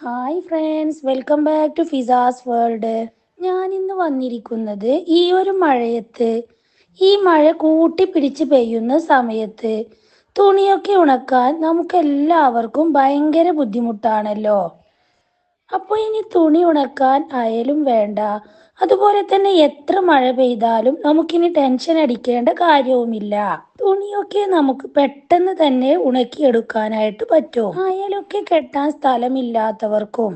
Hi friends welcome back to Fiza's world ഞാൻ ഇന്ന് വന്നിരിക്കുന്നത് ഈ ഒരു മഴയത്ത് ഈ മഴ കൂട്ടി പിടിച്ച് പെയ്യുന്ന സമയത്ത്. തുണിയൊക്കെ ഉണക്കാൻ നമുക്ക് എല്ലാവർക്കും ഭയങ്കര ബുദ്ധിമുട്ടാണല്ലോ. അപ്പോൾ ഇനി തുണി ഉണക്കാൻ അയലും വേണ്ട. അതുപോലെ തന്നെ എത്ര മഴ പെയ്താലും നമുക്കിനി ടെൻഷൻ അടിക്കേണ്ട കാര്യവുമില്ല. തുണിയൊക്കെ നമുക്ക് പെട്ടെന്ന് തന്നെ ഉണക്കിയെടുക്കാനായിട്ട് പറ്റും. അയലൊക്കെ കെട്ടാൻ സ്ഥലമില്ലാത്തവർക്കും.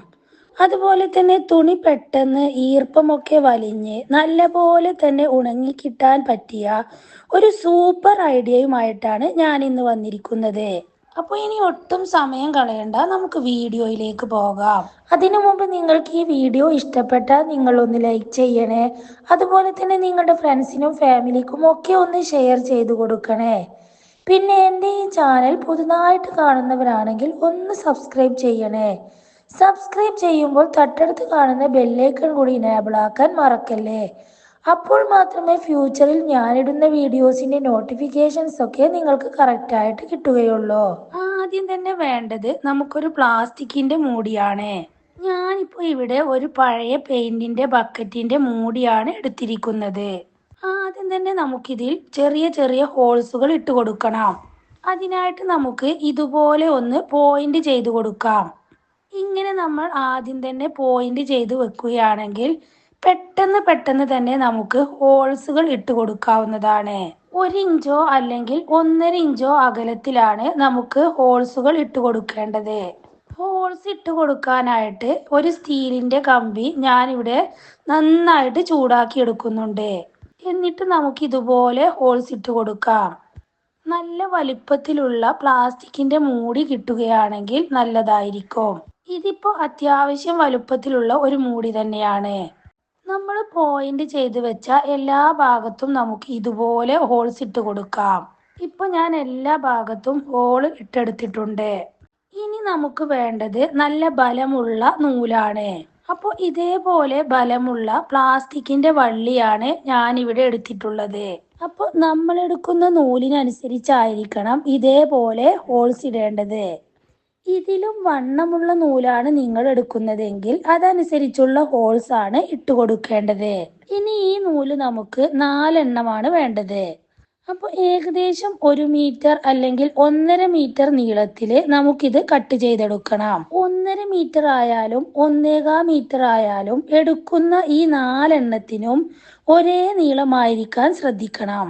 അതുപോലെ തന്നെ തുണി പെട്ടെന്ന് ഈർപ്പമൊക്കെ വലിഞ്ഞ് നല്ലപോലെ തന്നെ ഉണങ്ങി കിട്ടാൻ പറ്റിയ ഒരു സൂപ്പർ ഐഡിയയുമായിട്ടാണ് ഞാൻ ഇന്ന് വന്നിരിക്കുന്നത്. അപ്പോൾ ഇനി ഒട്ടും സമയം കളയണ്ട. നമുക്ക് വീഡിയോയിലേക്ക് പോകാം. അതിനു മുമ്പ് നിങ്ങൾക്ക് ഈ വീഡിയോ ഇഷ്ടപ്പെട്ടാൽ നിങ്ങൾ ഒന്ന് ലൈക്ക് ചെയ്യണേ. അതുപോലെ തന്നെ നിങ്ങളുടെ ഫ്രണ്ട്സിനും ഫാമിലിക്കും ഒക്കെ ഒന്ന് ഷെയർ ചെയ്തു കൊടുക്കണേ. പിന്നെ എന്റെ ഈ ചാനൽ പുതുതായിട്ട് കാണുന്നവരാണെങ്കിൽ ഒന്ന് സബ്സ്ക്രൈബ് ചെയ്യണേ. സബ്സ്ക്രൈബ് ചെയ്യുമ്പോൾ തട്ടടുത്ത് കാണുന്ന ബെല്ലേക്കൺ കൂടി ഇനേബിൾ ആക്കാൻ മറക്കല്ലേ? അപ്പോൾ മാത്രമേ ഫ്യൂച്ചറിൽ ഞാനിടുന്ന വീഡിയോസിന്റെ നോട്ടിഫിക്കേഷൻസ് ഒക്കെ നിങ്ങൾക്ക് കറക്റ്റ് ആയിട്ട് കിട്ടുകയുള്ളൂ. ആദ്യം തന്നെ വേണ്ടത് നമുക്കൊരു പ്ലാസ്റ്റിക്കിന്റെ മൂടിയാണ്. ഞാനിപ്പോൾ ഇവിടെ ഒരു പഴയ പെയിന്റിന്റെ ബക്കറ്റിന്റെ മൂടിയാണ് എടുത്തിരിക്കുന്നത്. ആദ്യം തന്നെ നമുക്കിതിൽ ചെറിയ ചെറിയ ഹോൾസുകൾ ഇട്ട് കൊടുക്കണം. അതിനായിട്ട് നമുക്ക് ഇതുപോലെ ഒന്ന് പോയിന്റ് ചെയ്ത് കൊടുക്കാം. ഇങ്ങനെ നമ്മൾ ആദ്യം തന്നെ പോയിന്റ് ചെയ്ത് വെക്കുകയാണെങ്കിൽ പെട്ടെന്ന് പെട്ടെന്ന് തന്നെ നമുക്ക് ഹോൾസുകൾ ഇട്ട് കൊടുക്കാവുന്നതാണ്. ഒരു ഇഞ്ചോ അല്ലെങ്കിൽ ഒന്നര ഇഞ്ചോ അകലത്തിലാണ് നമുക്ക് ഹോൾസുകൾ ഇട്ട് കൊടുക്കേണ്ടത്. ഹോൾസ് ഇട്ട് കൊടുക്കാനായിട്ട് ഒരു സ്റ്റീലിന്റെ കമ്പി ഞാനിവിടെ നന്നായിട്ട് ചൂടാക്കി എടുക്കുന്നുണ്ട്. എന്നിട്ട് നമുക്ക് ഇതുപോലെ ഹോൾസ് ഇട്ട് കൊടുക്കാം. നല്ല വലിപ്പത്തിലുള്ള പ്ലാസ്റ്റിക്കിന്റെ മൂടി കിട്ടുകയാണെങ്കിൽ നല്ലതായിരിക്കും. ഇതിപ്പോ അത്യാവശ്യം വലുപ്പത്തിലുള്ള ഒരു മൂടി തന്നെയാണ്. നമ്മൾ പോയിന്റ് ചെയ്ത് വെച്ച എല്ലാ ഭാഗത്തും നമുക്ക് ഇതുപോലെ ഹോൾസ് ഇട്ട് കൊടുക്കാം. ഇപ്പൊ ഞാൻ എല്ലാ ഭാഗത്തും ഹോൾ ഇട്ടെടുത്തിട്ടുണ്ട്. ഇനി നമുക്ക് വേണ്ടത് നല്ല ബലമുള്ള നൂലാണ്. അപ്പോൾ ഇതേപോലെ ബലമുള്ള പ്ലാസ്റ്റിക്കിന്റെ വള്ളിയാണ് ഞാൻ ഇവിടെ എടുത്തിട്ടുള്ളത്. അപ്പോൾ നമ്മൾ എടുക്കുന്ന നൂലിനനുസരിച്ചായിരിക്കണം ഇതേപോലെ ഹോൾസ് ഇടേണ്ടത്. ഇതിലും വണ്ണമുള്ള നൂലാണ് നിങ്ങൾ എടുക്കുന്നതെങ്കിൽ അതനുസരിച്ചുള്ള ഹോൾസ് ആണ് ഇട്ട് കൊടുക്കേണ്ടത്. ഇനി ഈ നൂൽ നമുക്ക് നാലെണ്ണമാണ് വേണ്ടത്. അപ്പോൾ ഏകദേശം ഒരു മീറ്റർ അല്ലെങ്കിൽ ഒന്നര മീറ്റർ നീളത്തിൽ നമുക്കിത് കട്ട് ചെയ്തെടുക്കണം. ഒന്നര മീറ്റർ ആയാലും ഒന്നേകാ മീറ്റർ ആയാലും എടുക്കുന്ന ഈ നാലെണ്ണത്തിനും ഒരേ നീളമായിരിക്കാൻ ശ്രദ്ധിക്കണം.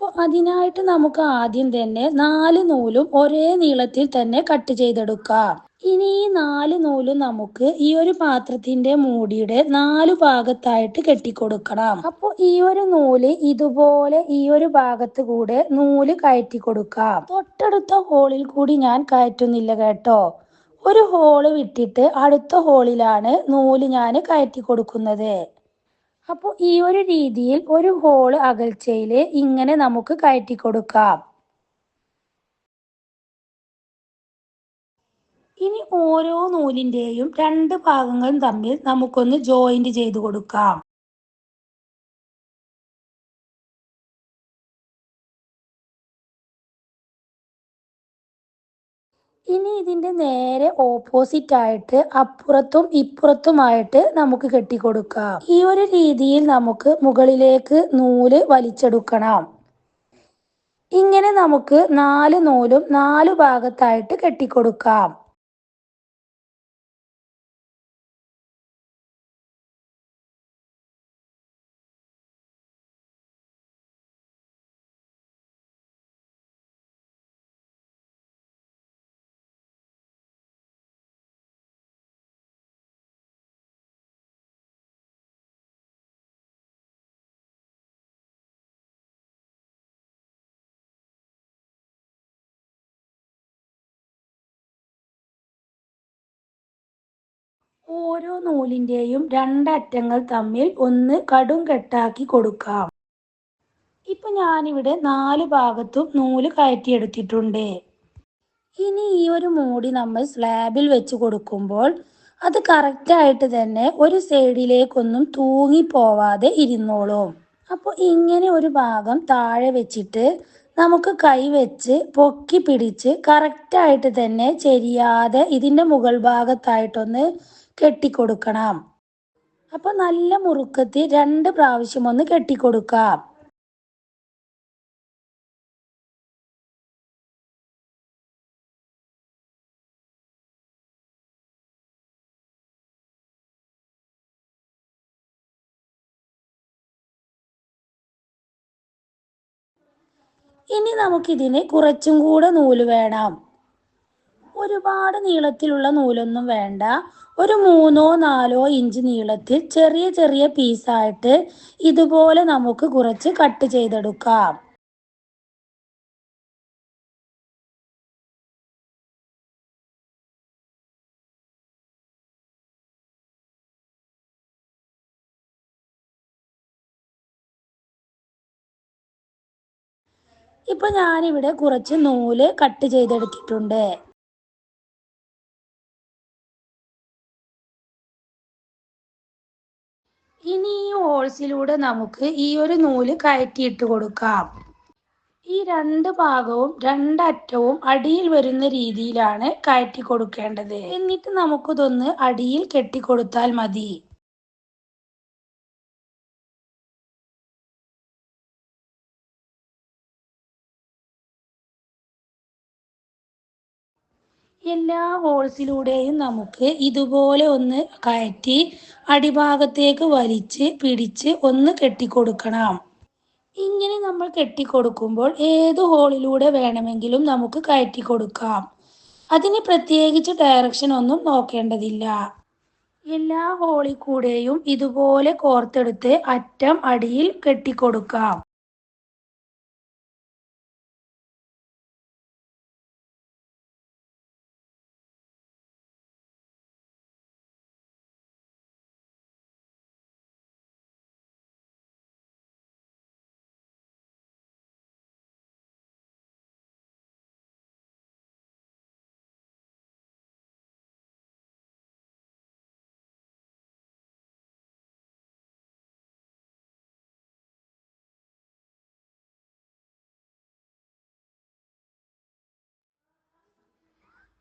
അപ്പോൾ അതിനായിട്ട് നമുക്ക് ആദ്യം തന്നെ നാല് നൂലും ഒരേ നീളത്തിൽ തന്നെ കട്ട് ചെയ്തെടുക്കാം. ഇനി ഈ നാല് നൂലും നമുക്ക് ഈ ഒരു പാത്രത്തിന്റെ മൂടിയുടെ നാല് ഭാഗത്തായിട്ട് കെട്ടിക്കൊടുക്കണം. അപ്പോൾ ഈ ഒരു നൂൽ ഇതുപോലെ ഈ ഒരു ഭാഗത്ത് കൂടെ നൂൽ കയറ്റി കൊടുക്കാം. തൊട്ടടുത്ത ഹോളിൽ കൂടി ഞാൻ കയറ്റുന്നില്ല കേട്ടോ. ഒരു ഹോൾ വിട്ടിട്ട് അടുത്ത ഹോളിലാണ് നൂൽ ഞാൻ കയറ്റി കൊടുക്കുന്നത്. അപ്പോൾ ഈ ഒരു രീതിയിൽ ഒരു ഹോൾ അകൽച്ചയിൽ ഇങ്ങനെ നമുക്ക് കയറ്റി കൊടുക്കാം. ഇനി ഓരോ നൂലിന്റെയും രണ്ട് ഭാഗങ്ങളും തമ്മിൽ നമുക്കൊന്ന് ജോയിന്റ് ചെയ്ത് കൊടുക്കാം. ഇനി ഇതിന്റെ നേരെ ഓപ്പോസിറ്റ് ആയിട്ട് അപ്പുറത്തും ഇപ്പുറത്തുമായിട്ട് നമുക്ക് കെട്ടിക്കൊടുക്കാം. ഈ ഒരു രീതിയിൽ നമുക്ക് മുകളിലേക്ക് നൂൽ വലിച്ചെടുക്കണം. ഇങ്ങനെ നമുക്ക് നാല് നൂലും നാല് ഭാഗത്തായിട്ട് കെട്ടിക്കൊടുക്കാം. ഓരോ നൂലിന്റെയും രണ്ടറ്റങ്ങൾ തമ്മിൽ ഒന്ന് കടും കെട്ടാക്കി കൊടുക്കാം. ഇപ്പൊ ഞാനിവിടെ നാല് ഭാഗത്തും നൂൽ കയറ്റിയെടുത്തിട്ടുണ്ട്. ഇനി ഈ ഒരു മൂടി നമ്മൾ സ്ലാബിൽ വെച്ച് കൊടുക്കുമ്പോൾ അത് കറക്റ്റായിട്ട് തന്നെ ഒരു സൈഡിലേക്കൊന്നും തൂങ്ങി പോവാതെ ഇരുന്നോളും. അപ്പോൾ ഇങ്ങനെ ഒരു ഭാഗം താഴെ വെച്ചിട്ട് നമുക്ക് കൈ വെച്ച് പൊക്കി പിടിച്ച് കറക്റ്റായിട്ട് തന്നെ ചെരിയാതെ ഇതിന്റെ മുകൾ ഭാഗത്തായിട്ടൊന്ന് കെട്ടിക്കൊടുക്കണം. അപ്പോൾ നല്ല മുറുക്കത്തിൽ രണ്ട് പ്രാവശ്യം ഒന്ന് കെട്ടിക്കൊടുക്കാം. ഇനി നമുക്കിതിന് കുറച്ചും കൂടെ നൂൽ വേണം. ഒരുപാട് നീളത്തിലുള്ള നൂലൊന്നും വേണ്ട. ഒരു മൂന്നോ നാലോ ഇഞ്ച് നീളത്തിൽ ചെറിയ ചെറിയ പീസായിട്ട് ഇതുപോലെ നമുക്ക് കുറച്ച് കട്ട് ചെയ്തെടുക്കാം. ഇപ്പൊ ഞാനിവിടെ കുറച്ച് നൂൽ കട്ട് ചെയ്തെടുത്തിട്ടുണ്ട്. ഇനി ഈ ഹോൾസിലൂടെ നമുക്ക് ഈ ഒരു നൂൽ കയറ്റിയിട്ട് കൊടുക്കാം. ഈ രണ്ട് ഭാഗവും രണ്ടറ്റവും അടിയിൽ വരുന്ന രീതിയിലാണ് കയറ്റി കൊടുക്കേണ്ടത്. എന്നിട്ട് നമുക്കിതൊന്ന് അടിയിൽ കെട്ടിക്കൊടുത്താൽ മതി. എല്ലാ ഹോൾസിലൂടെയും നമുക്ക് ഇതുപോലെ ഒന്ന് കയറ്റി അടിഭാഗത്തേക്ക് വലിച്ച് പിടിച്ച് ഒന്ന് കെട്ടിക്കൊടുക്കണം. ഇങ്ങനെ നമ്മൾ കെട്ടിക്കൊടുക്കുമ്പോൾ ഏത് ഹോളിലൂടെ വേണമെങ്കിലും നമുക്ക് കയറ്റി കൊടുക്കാം അതിന് പ്രത്യേകിച്ച് ഡയറക്ഷൻ ഒന്നും നോക്കേണ്ടതില്ല. എല്ലാ ഹോളിൽ കൂടെയും ഇതുപോലെ കോർത്തെടുത്ത് അറ്റം അടിയിൽ കെട്ടിക്കൊടുക്കാം.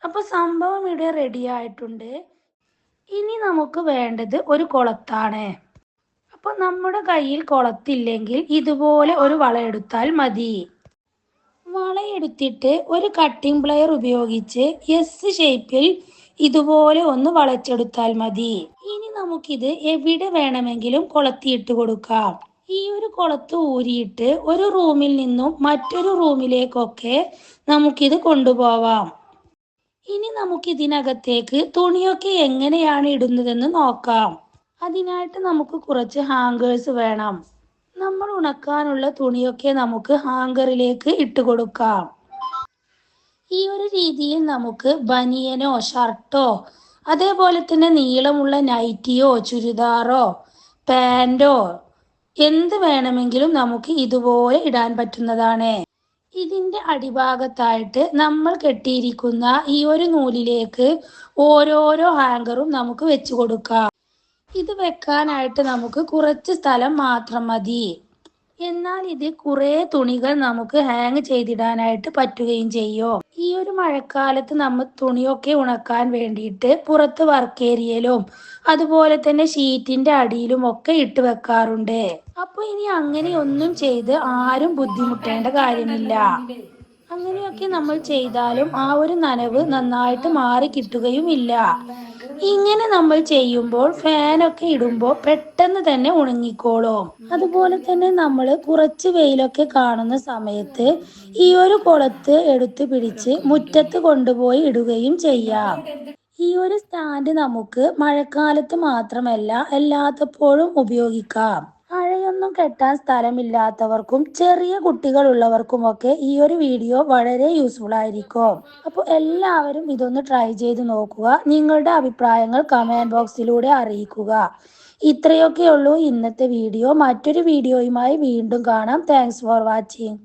അപ്പോൾ സംഭവം ഇവിടെ റെഡി ആയിട്ടുണ്ട്. ഇനി നമുക്ക് വേണ്ടത് ഒരു കുളത്താണ്. അപ്പോൾ നമ്മുടെ കയ്യിൽ കുളത്തില്ലെങ്കിൽ ഇതുപോലെ ഒരു വള എടുത്താൽ മതി. വളയെടുത്തിട്ട് ഒരു കട്ടിംഗ് പ്ലെയർ ഉപയോഗിച്ച് എസ് ഷേപ്പിൽ ഇതുപോലെ ഒന്ന് വളച്ചെടുത്താൽ മതി. ഇനി നമുക്കിത് എവിടെ വേണമെങ്കിലും കൊളത്തിയിട്ട് കൊടുക്കാം. ഈ ഒരു കുളത്ത് ഊരിയിട്ട് ഒരു റൂമിൽ നിന്നും മറ്റൊരു റൂമിലേക്കൊക്കെ നമുക്കിത് കൊണ്ടുപോവാം. ഇനി നമുക്ക് ഇതിനകത്തേക്ക് തുണിയൊക്കെ എങ്ങനെയാണ് ഇടുന്നതെന്ന് നോക്കാം. അതിനായിട്ട് നമുക്ക് കുറച്ച് ഹാങ്കേഴ്സ് വേണം. നമ്മൾ ഉണക്കാനുള്ള തുണിയൊക്കെ നമുക്ക് ഹാങ്കറിലേക്ക് ഇട്ട് കൊടുക്കാം. ഈ ഒരു രീതിയിൽ നമുക്ക് ബനിയനോ ഷർട്ടോ അതേപോലെ തന്നെ നീളമുള്ള നൈറ്റിയോ ചുരിദാറോ പാന്റോ എന്ത് വേണമെങ്കിലും നമുക്ക് ഇതുപോലെ ഇടാൻ പറ്റുന്നതാണ്. ഇതിന്റെ അടിഭാഗത്തായിട്ട് നമ്മൾ കെട്ടിയിരിക്കുന്ന ഈ ഒരു നൂലിലേക്ക് ഓരോരോ ഹാങ്കറും നമുക്ക് വെച്ചു കൊടുക്കാം. ഇത് വെക്കാനായിട്ട് നമുക്ക് കുറച്ച് സ്ഥലം മാത്രം മതി. എന്നാൽ ഇതിൽ കുറേ തുണികൾ നമുക്ക് ഹാങ് ചെയ്തിടാനായിട്ട് പറ്റുകയും ചെയ്യോ. ഈ ഒരു മഴക്കാലത്ത് നമ്മൾ തുണിയൊക്കെ ഉണക്കാൻ വേണ്ടിയിട്ട് പുറത്ത് വർക്ക് ഏരിയയിലും അതുപോലെ തന്നെ ഷീറ്റിന്റെ അടിയിലും ഒക്കെ ഇട്ട് വെക്കാറുണ്ട്. അപ്പൊ ഇനി അങ്ങനെയൊന്നും ചെയ്ത് ആരും ബുദ്ധിമുട്ടേണ്ട കാര്യമില്ല. അങ്ങനെയൊക്കെ നമ്മൾ ചെയ്താലും ആ ഒരു നനവ് നന്നായിട്ട് മാറി കിട്ടുകയുമില്ല. ഇങ്ങനെ നമ്മൾ ചെയ്യുമ്പോൾ ഫാനൊക്കെ ഇടുമ്പോൾ പെട്ടെന്ന് തന്നെ ഉണങ്ങിക്കോളും. അതുപോലെ തന്നെ നമ്മൾ കുറച്ച് വെയിലൊക്കെ കാണുന്ന സമയത്ത് ഈ ഒരു കുളത്ത് എടുത്തു പിടിച്ച് മുറ്റത്ത് കൊണ്ടുപോയി ഇടുകയും ചെയ്യാം. ഈ ഒരു സ്റ്റാൻഡ് നമുക്ക് മഴക്കാലത്ത് മാത്രമല്ല എല്ലാത്തപ്പോഴും ഉപയോഗിക്കാം. മഴയൊന്നും കെട്ടാൻ സ്ഥലമില്ലാത്തവർക്കും ചെറിയ കുട്ടികൾ ഉള്ളവർക്കും കുട്ടികളുള്ളവർക്കുമൊക്കെ ഈ ഒരു വീഡിയോ വളരെ യൂസ്ഫുൾ ആയിരിക്കും. അപ്പോൾ എല്ലാവരും ഇതൊന്ന് ട്രൈ ചെയ്ത് നോക്കുക. നിങ്ങളുടെ അഭിപ്രായങ്ങൾ കമന്റ് ബോക്സിലൂടെ അറിയിക്കുക. ഇത്രയൊക്കെയുള്ളൂ ഇന്നത്തെ വീഡിയോ. മറ്റൊരു വീഡിയോയുമായി വീണ്ടും കാണാം. Thanks for watching